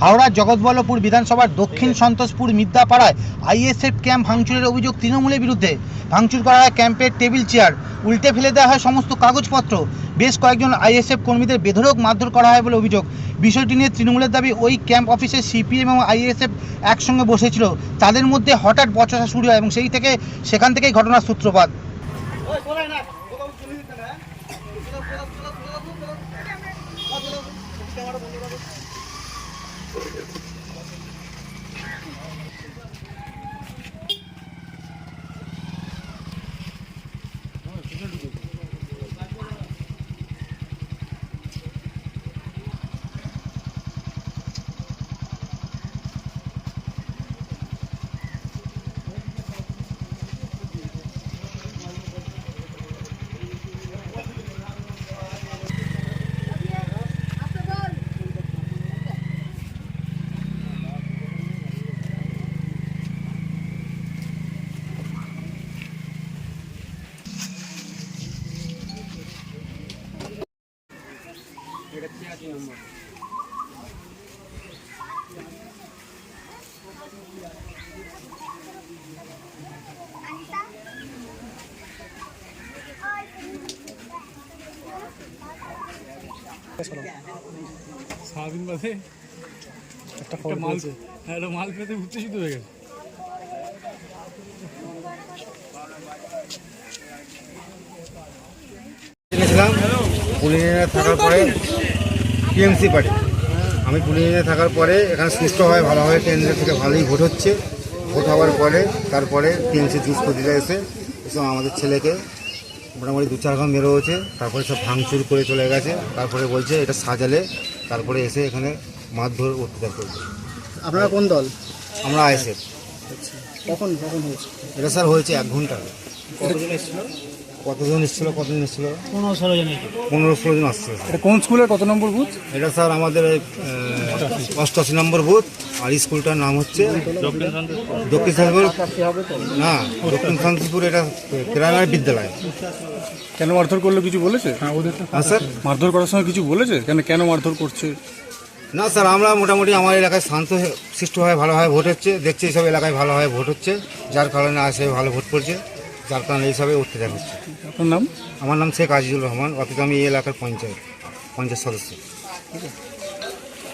হাওড়ার জগৎবল্লভপুর বিধানসভার দক্ষিণ সন্তোষপুর মিদ্যাপাড়ায় আইএসএফ ক্যাম্প ভাঙচুরের অভিযোগ তৃণমূলের বিরুদ্ধে ভাঙচুর করা হয় ক্যাম্পের টেবিল চেয়ার উল্টে ফেলে দেওয়া হয় সমস্ত কাগজপত্র বেশ কয়েকজন আইএসএফ কর্মীদের বেধরক মারধর করা হয় বলে অভিযোগ বিষয়টি নিয়ে তৃণমূলের দাবি ওই ক্যাম্প অফিসে সিপিএম এবং আইএসএফ একসঙ্গে বসেছিল তাদের মধ্যে হঠাৎ বচসা শুরু হয় এবং সেই থেকে সেখান থেকেই ঘটনার সূত্রপাত করে দেব সারাদিন বাদে একটা মাল হ্যাঁ একটা মাল পেতে উত্তেজিত হয়ে গেছে। গেছিলাম। পুলিনে থাকার পরে টিএমসি পার্টি আমি পুলিনে থাকার পরে এখানে সুস্থ হয় ভালোভাবে কেন্দ্র থেকে ভালোই ভোট হচ্ছে। ভোট হওয়ার পরে তারপরে টিএমসি দুষ্কৃতীরা এসে এসব আমাদের ছেলেকে মোটামুটি দু চার ঘর মেরে হয়েছে। তারপরে সব ভাঙচুর করে চলে গেছে। তারপরে বলছে এটা সাজালে তারপরে এসে এখানে মারধর অত্যাচার করছে আপনারা কোন দল? আমরা আইসে কখন কখন হয়েছে? এটা স্যার হয়েছে এক ঘণ্টা আগে। কতজন এসেছিল কতজন এসেছিল? পনেরো ষোলো জন পনেরো ষোলো জন আসছিল স্যার এটা কোন স্কুলের কত নম্বর বুথ? এটা স্যার আমাদের অষ্টআশি নম্বর বুথ আর স্কুলটার নাম হচ্ছে দক্ষিণ শান্তিপুর না দক্ষিণ শান্তিপুর এটা প্রাইমারি বিদ্যালয়। কেন মারধর করল কিছু বলেছে? হ্যাঁ হ্যাঁ স্যার। মারধর করার সময় কিছু বলেছে? কেন কেন মারধর করছে? না স্যার আমরা মোটামুটি আমার এলাকায় শান্ত সৃষ্টভাবে ভালোভাবে ভোট হচ্ছে। দেখছি এইসব এলাকায় ভালোভাবে ভোট হচ্ছে। যার কারণে আসে ভালো ভোট পড়ছে যার কারণে এইসবে অত্যাচার হচ্ছে। আপনার নাম? আমার নাম শেখ আজিজুর রহমান অথচ আমি এই এলাকার পঞ্চায়েত পঞ্চায়েত সদস্য।